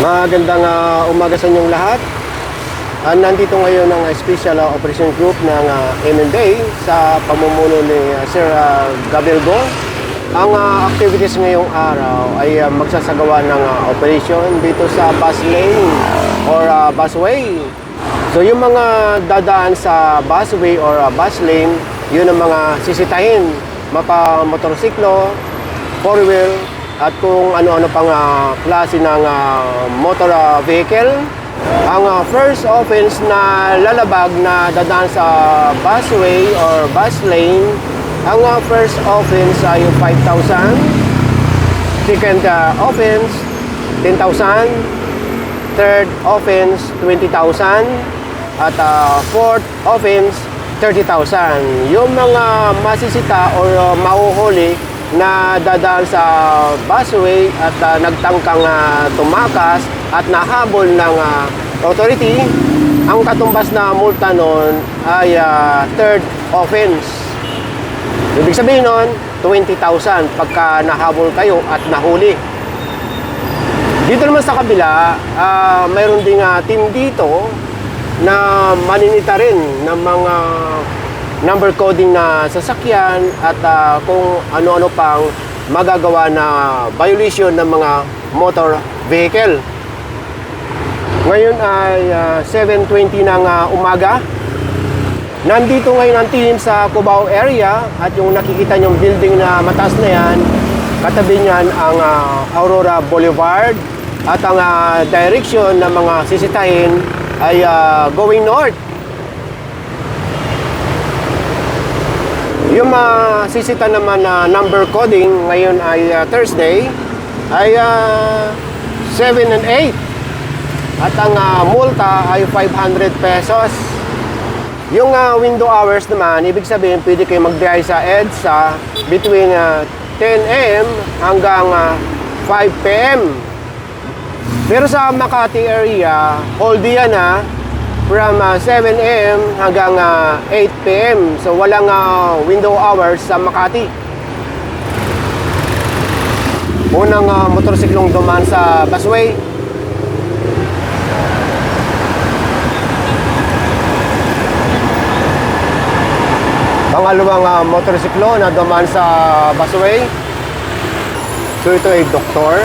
Magandang ah, umaga sa inyong lahat. Ah, nandito ngayon ang Special ah, Operation Group ng uh, MNDA sa pamumuno ni ah, Sir ah, Gabriel Go. Ang ah, activities ngayong araw ay ah, magsasagawa ng ah, operation dito sa bus lane or ah, busway. So yung mga dadaan sa busway or ah, bus lane, yun ang mga sisitahin. Mapa motorsiklo, four wheel, at kung ano-ano pang ah, klase ng ah, motor ah, vehicle. Ang ah, first offense na lalabag na dadaan sa busway or bus lane, ang ah, first offense ay 5,000. Second ah, offense, 10,000. Third offense, 20,000. At ah, fourth offense, 30,000. Yung mga masisita or uh, mahuhuli na dadaan sa busway at uh, nagtangkang uh, tumakas at nahabol ng uh, authority, ang katumbas na multa nun ay uh, third offense. Ibig sabihin nun, 20,000 pagka nahabol kayo at nahuli. Dito naman sa kabila, ah, mayroon ding ah, team dito na maninita rin ng mga number coding na sasakyan at ah, kung ano-ano pang magagawa na violation ng mga motor vehicle. Ngayon ay ah, 7.20 ng ah, umaga. Nandito ngayon ang team sa Cubao area at yung nakikita nyong building na mataas na yan, katabi niyan ang ah, Aurora Boulevard at ang ah, direction ng mga sisitahin ay ah, going north. Yung mga sisita naman na number coding ngayon ay ah, Thursday ay ah, 7 and 8 at ang ah, multa ay 500 pesos. Yung ah, window hours naman, ibig sabihin pwede kayo magbiyahe sa EDSA between ah, 10 a.m. hanggang ah, 5 p.m. Pero sa Makati area, all day yan ha, from ah, 7 a.m. hanggang ah, 8 p.m. So walang ah, window hours sa Makati. Unang ah, motorsiklong dumaan sa busway, Pangalawang uh, motorsiklo na dumaan sa busway. So ito ay doktor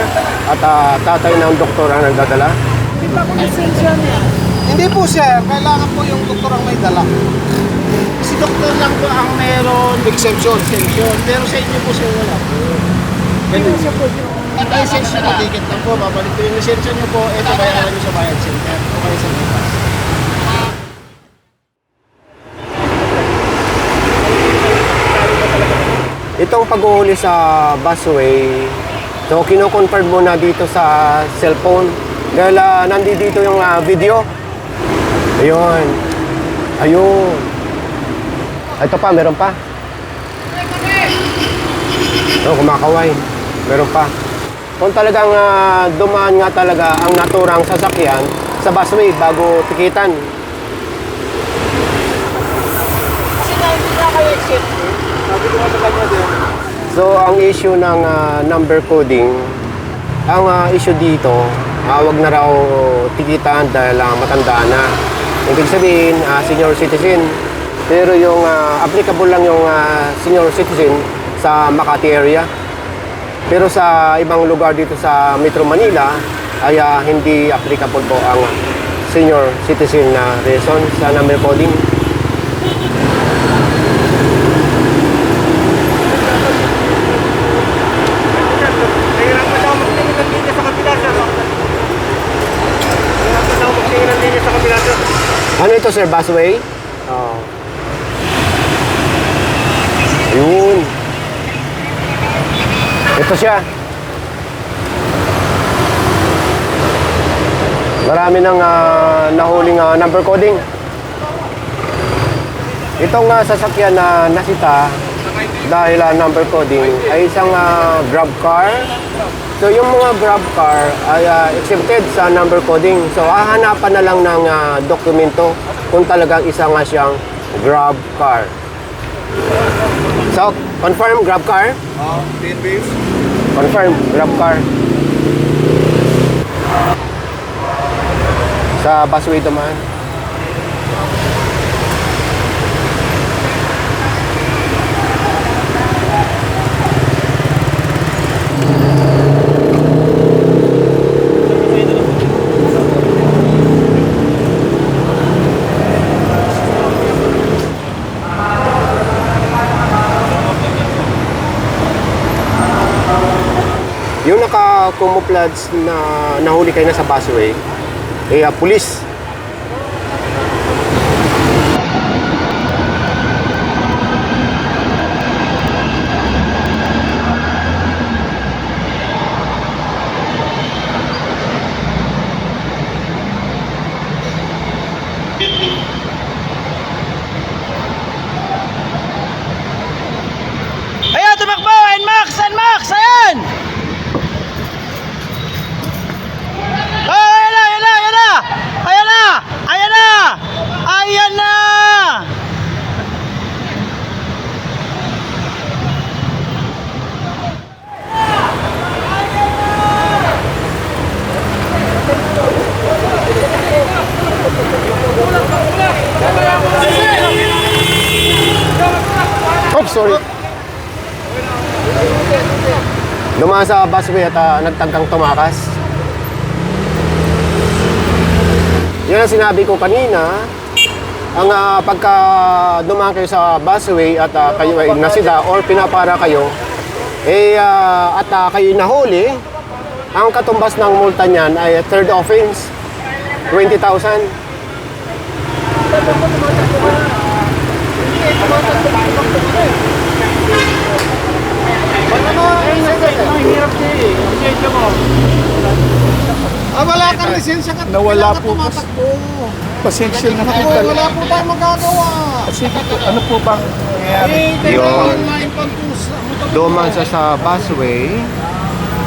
at ah, tatay ng doktor ang nagdadala. Lisensya niya? Hindi po sir, kailangan po yung doktor ang may dala. Si doktor lang po ang meron exemption. exemption. Pero sa inyo po sir wala po. Ganun Lisensya po yung... At lisensya na ticket lang po, babalik ko yung lisensya niyo po, ito bayaran niyo sa bayad center. Okay sa mga. Itong pag-uhuli sa busway, so kino-confirm mo na dito sa cellphone. Dahil uh, nandito yung ah, video. Ayun. Ayun. Ito pa, meron pa. Oh, kumakaway. Meron pa. Kung talagang ah, dumaan nga talaga ang naturang sasakyan sa busway bago tikitan. So, ang issue ng ah, number coding, ang ah, issue dito, uh, wag na raw tikitan dahil ah, matanda na. Ibig sabihin, ah, senior citizen. Pero yung ah, applicable lang yung ah, senior citizen sa Makati area. Pero sa ibang lugar dito sa Metro Manila, ay ah, hindi applicable po ang senior citizen na reason sa number coding. nahirapan daw ng ng. Ano ito, sir? Busway? Oo. Yun. Ito siya. Marami nang ah, nahuling ah, number coding. Itong ah, sasakyan na nasita dahil ah, number coding ay isang ah, grab car. So yung mga grab car ay ah, exempted sa number coding. So hahanapan na lang ng ah, dokumento kung talagang isa nga siyang grab car. So, confirm grab car? Oh, PNB. Confirm grab car. Sa busway dumaan. Yung naka-camouflage na nahuli kayo na sa busway, eh, ah, pulis. Ayan, tumakbo! NMAX! NMAX! Ayan! Oh, ayan na! Ayan na! Ayan na! Ayan na! Ayan na! Ayan na! Oops, sorry. Dumaan sa busway at ah, nagtangkang tumakas. Yan ang sinabi ko kanina. Ang ah, pagka dumaan kayo sa busway at ah, kayo ay nasida or pinapara kayo, eh, ah, at ah, kayo nahuli, ang katumbas ng multa niyan ay third offense, 20,000. Ah, wala kang lisensya ka. Nawala po. tumatakbo. Pasensya na po talaga. wala po tayong magagawa. Po, ano po bang nangyayari? Eh, kailangan Yun. po sa siya busway,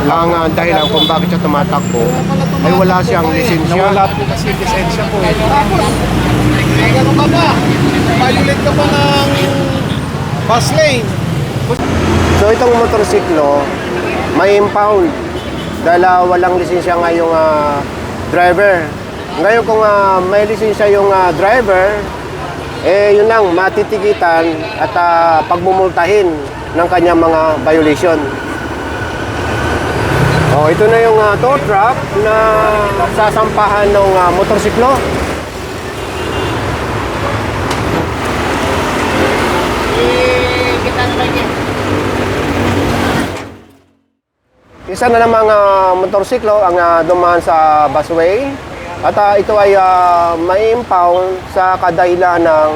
ang uh, dahilan kung bakit siya tumatakbo ay wala siyang lisensya. Nawala po kasi lisensya po. eh. Tapos, eh, ano ka ba? Violate ka ba ng bus lane? So itong motorsiklo, may impound dahil ah, walang lisensya nga yung ah, driver. Ngayon kung ah, may lisensya yung ah, driver, eh yun lang, matitikitan at ah, pagmumultahin ng kanyang mga violation. Oh, ito na yung ah, tow truck na sasampahan ng ah, motorsiklo. Isa na namang ah, motorsiklo ang ah, dumaan sa busway at ah, ito ay uh, ma-impound sa kadahilan ng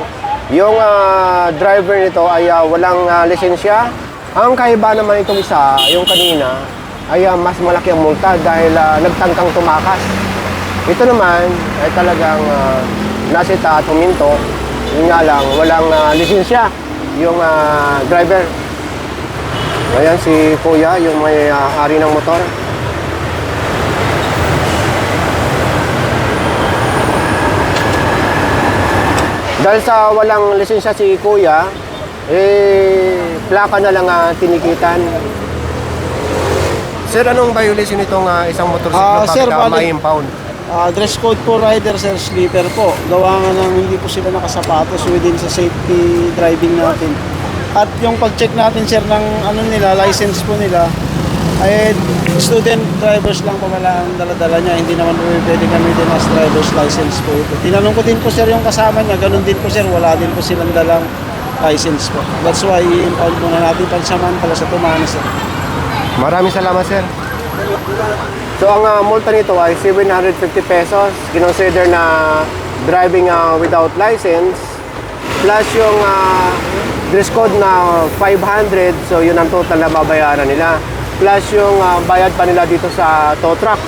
yung ah, driver nito ay ah, walang ah, lisensya. Ang kaiba naman itong isa, yung kanina, ay ah, mas malaki ang multa dahil ah, nagtangkang tumakas. Ito naman ay talagang uh, nasita at huminto. Yun nga lang, walang ah, lisensya yung ah, driver. Ayan si Kuya, yung may uh, ari ng motor. Dahil sa walang lisensya si Kuya, eh, plaka na lang uh, tinikitan. Sir, anong violation itong ah, isang motorsiklo bakit sir, ah, bali- may impound? Ah, dress code po rider sir, sleeper po. Gawa nga ng hindi po sila nakasapatos within sa safety driving natin. At yung pag-check natin sir ng ano nila, license po nila, ay student drivers lang po wala ang daladala niya. Hindi naman po pwede kami din as driver's license po ito. Tinanong ko din po sir yung kasama niya, ganun din po sir, wala din po silang dalang license po. That's why i-impound muna natin pansamantala sa tumana sir. Maraming salamat, sir. So, ang ah, multa nito ay 750 pesos. Kinonsider na driving ah, without license. Plus yung ah, dress code na 500. So, yun ang total na babayaran nila. Plus yung ah, bayad pa nila dito sa tow truck.